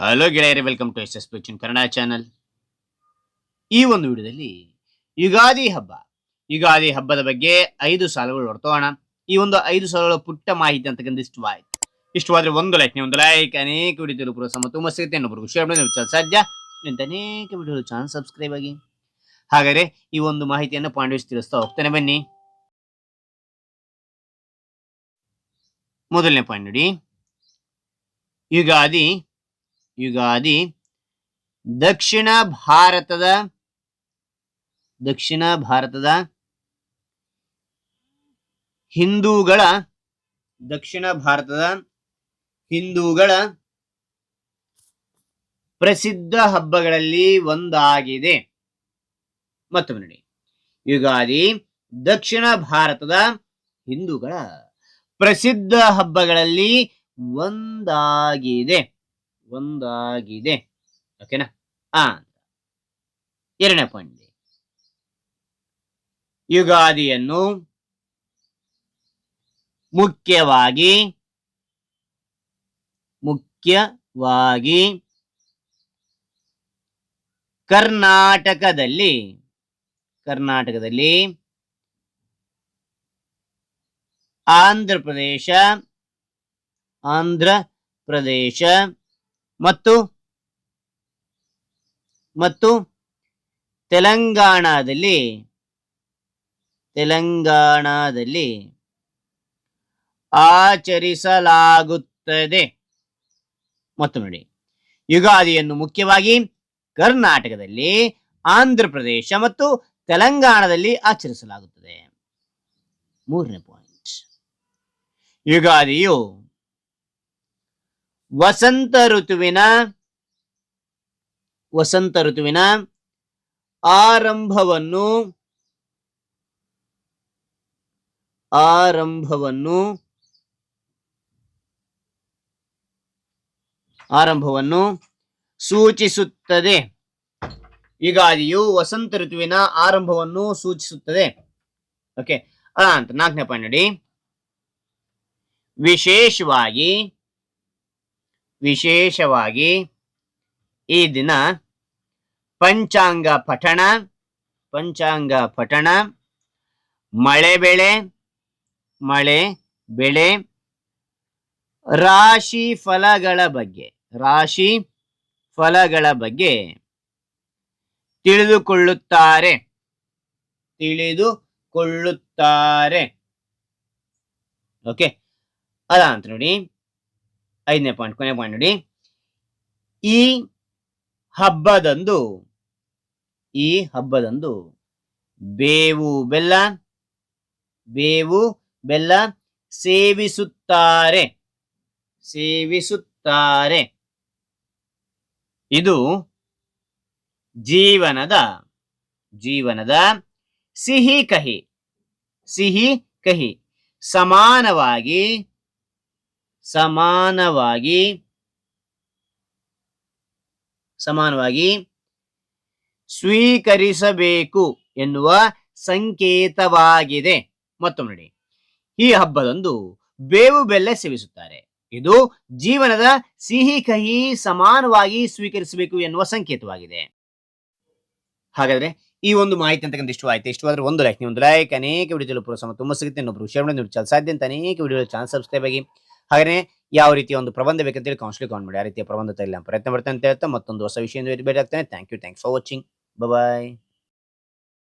Hello ಗೆಳೆಯರೆ welcome to S S ಪಿಚಿನ್ Kannada channel ಈ ಒಂದು ವಿಡಿಯೋದಲ್ಲಿ ಯುಗಾದಿ ಹಬ್ಬ. ಯುಗಾದಿ ಹಬ್ಬದ ಬಗ್ಗೆ ಐದು ಸಾಲುಗಳು ಹೊರತೋಣ ಈ ಒಂದು ಐದು ಸಾಲುಗಳ ಪುಟ್ಟ ಮಾಹಿತಿ ಅಂತಕ್ಕಂಥ ಇಷ್ಟವಾಯ್ತು. ಇಷ್ಟವಾದ್ರೆ ಒಂದು ಲೈಕ್ ಒಂದು ಲೈಕ್ ಅನೇಕ ವಿಡಿಯೋ ತಿರುಪುರ ಸಮ ತುಂಬ ಸಿಗುತ್ತೆ ಇನ್ನೊಬ್ಬರು ಶೇರ್ ಸಾಧ್ಯ? ಇಂಥ ಅನೇಕ ವಿಡಿಯೋಗಳು ಚಾನಲ್ ಸಬ್ಸ್ಕ್ರೈಬ್ ಆಗಿ. ಹಾಗಾದ್ರೆ ಈ ಒಂದು ಮಾಹಿತಿಯನ್ನು ಪಾಂಡವಿಸ್ ತಿಳಿಸ್ತಾ ಹೋಗ್ತಾನೆ, ಬನ್ನಿ. ಮೊದಲನೇ ಪಾಯಿಂಟ್ ನೋಡಿ. ಯುಗಾದಿ ಯುಗಾದಿ ದಕ್ಷಿಣ ಭಾರತದ ದಕ್ಷಿಣ ಭಾರತದ ಹಿಂದೂಗಳ, ದಕ್ಷಿಣ ಭಾರತದ ಹಿಂದೂಗಳ ಪ್ರಸಿದ್ಧ ಹಬ್ಬಗಳಲ್ಲಿ ಒಂದಾಗಿದೆ. ಮತ್ತೊಮ್ಮೆ ನೋಡಿ. ಯುಗಾದಿ ದಕ್ಷಿಣ ಭಾರತದ ಹಿಂದೂಗಳ ಪ್ರಸಿದ್ಧ ಹಬ್ಬಗಳಲ್ಲಿ ಒಂದಾಗಿದೆ. ಒಂದಾಗಿದೆ. ಓಕೆನಾ ಆ ಎರಡನೇ ಪಾಯಿಂಟ್ ಯುಗಾದಿಯನ್ನು ಮುಖ್ಯವಾಗಿ ಮುಖ್ಯವಾಗಿ ಕರ್ನಾಟಕದಲ್ಲಿ ಕರ್ನಾಟಕದಲ್ಲಿ ಆಂಧ್ರ ಪ್ರದೇಶ ಆಂಧ್ರ ಪ್ರದೇಶ ಮತ್ತು ಮತ್ತು ತೆಲಂಗಾಣದಲ್ಲಿ ತೆಲಂಗಾಣದಲ್ಲಿ ಆಚರಿಸಲಾಗುತ್ತದೆ. ಮತ್ತು ನೋಡಿ, ಯುಗಾದಿಯನ್ನು ಮುಖ್ಯವಾಗಿ ಕರ್ನಾಟಕದಲ್ಲಿ ಆಂಧ್ರ ಪ್ರದೇಶ ಮತ್ತು ತೆಲಂಗಾಣದಲ್ಲಿ ಆಚರಿಸಲಾಗುತ್ತದೆ. ಮೂರನೇ ಪಾಯಿಂಟ್ ಯುಗಾದಿಯು ವಸಂತ ಋತುವಿನ ವಸಂತ ಋತುವಿನ ಆರಂಭವನ್ನು ಆರಂಭವನ್ನು ಆರಂಭವನ್ನು ಸೂಚಿಸುತ್ತದೆ. ಯುಗಾದಿಯು ವಸಂತ ಋತುವಿನ ಆರಂಭವನ್ನು ಸೂಚಿಸುತ್ತದೆ. ಓಕೆ ಅಂತ ನಾಲ್ಕನೇ ಪಾಯಿಂಟ್ ನೋಡಿ. ವಿಶೇಷವಾಗಿ ವಿಶೇಷವಾಗಿ ಈ ದಿನ ಪಂಚಾಂಗ ಪಠಣ ಪಂಚಾಂಗ ಪಠಣ, ಮಳೆ ಬೆಳೆ ಮಳೆ ಬೆಳೆ, ರಾಶಿ ಫಲಗಳ ಬಗ್ಗೆ, ರಾಶಿ ಫಲಗಳ ಬಗ್ಗೆ ತಿಳಿದುಕೊಳ್ಳುತ್ತಾರೆ. ತಿಳಿದುಕೊಳ್ಳುತ್ತಾರೆ. ಓಕೆ ಅದಂತ ನೋಡಿ. ಐದನೇ ಪಾಯಿಂಟ್ ಕೊನೆ ಪಾಯಿಂಟ್ ನೋಡಿ. ಈ ಹಬ್ಬದಂದು ಈ ಹಬ್ಬದಂದು ಬೇವು ಬೆಲ್ಲ ಬೇವು ಬೆಲ್ಲ ಸೇವಿಸುತ್ತಾರೆ ಸೇವಿಸುತ್ತಾರೆ. ಇದು ಜೀವನದ ಜೀವನದ ಸಿಹಿ ಕಹಿ ಸಿಹಿ ಕಹಿ. ಸಮಾನವಾಗಿ ಸಮಾನವಾಗಿ ಸಮಾನವಾಗಿ ಸ್ವೀಕರಿಸಬೇಕು ಎನ್ನುವ ಸಂಕೇತವಾಗಿದೆ. ಮತ್ತೊಮ್ಮೆ ನೋಡಿ. ಈ ಹಬ್ಬದಂದು ಬೇವು ಬೆಲ್ಲ ಸೇವಿಸುತ್ತಾರೆ. ಇದು ಜೀವನದ ಸಿಹಿ ಕಹಿ ಸಮಾನವಾಗಿ ಸ್ವೀಕರಿಸಬೇಕು ಎನ್ನುವ ಸಂಕೇತವಾಗಿದೆ. ಹಾಗಾದ್ರೆ ಈ ಒಂದು ಮಾಹಿತಿ ಅಂತಕ್ಕಂಥ ಇಷ್ಟವಾಯ್ತು ಇಷ್ಟವಾದ್ರೆ ಒಂದು ಲೈಕ್ ನೀವು ಒಂದು ಲೈಕ್ ಅನೇಕ ವಿಡಿಯೋ ಪ್ರೋತ್ಸಾಹ ತುಂಬ ಸಿಗುತ್ತೆ. ಇನ್ನೊಬ್ರು ಶೇರ್ ಮಾಡಿ ನೀವು ಸಾಧ್ಯ ಅಂತ ಅನೇಕ ವಿಡಿಯೋ ಚಾನಲ್ ಸಬ್ಸ್ಕ್ರೈಬ್ ಆಗಿ ಹಾಗೆ ಯಾವ ರೀತಿಯ ಒಂದು ಪ್ರಬಂಧ ಬೇಕಂತೇಳಿ ಕೌನ್ಸಿಲಿಂಗ್ ಕಾನ್ ಮಾಡಿ ಆ ರೀತಿಯ ಪ್ರಬಂಧ ತರಲಿಲ್ಲ ಪ್ರಯತ್ನ ಬರ್ತೇನೆ ಅಂತ ಹೇಳ್ತಾ ಮತ್ತೊಂದು ಹೊಸ ವಿಷಯ ಭೇಟಿ ಆಗ್ತಾನೆ. Thank you thanks for watching bye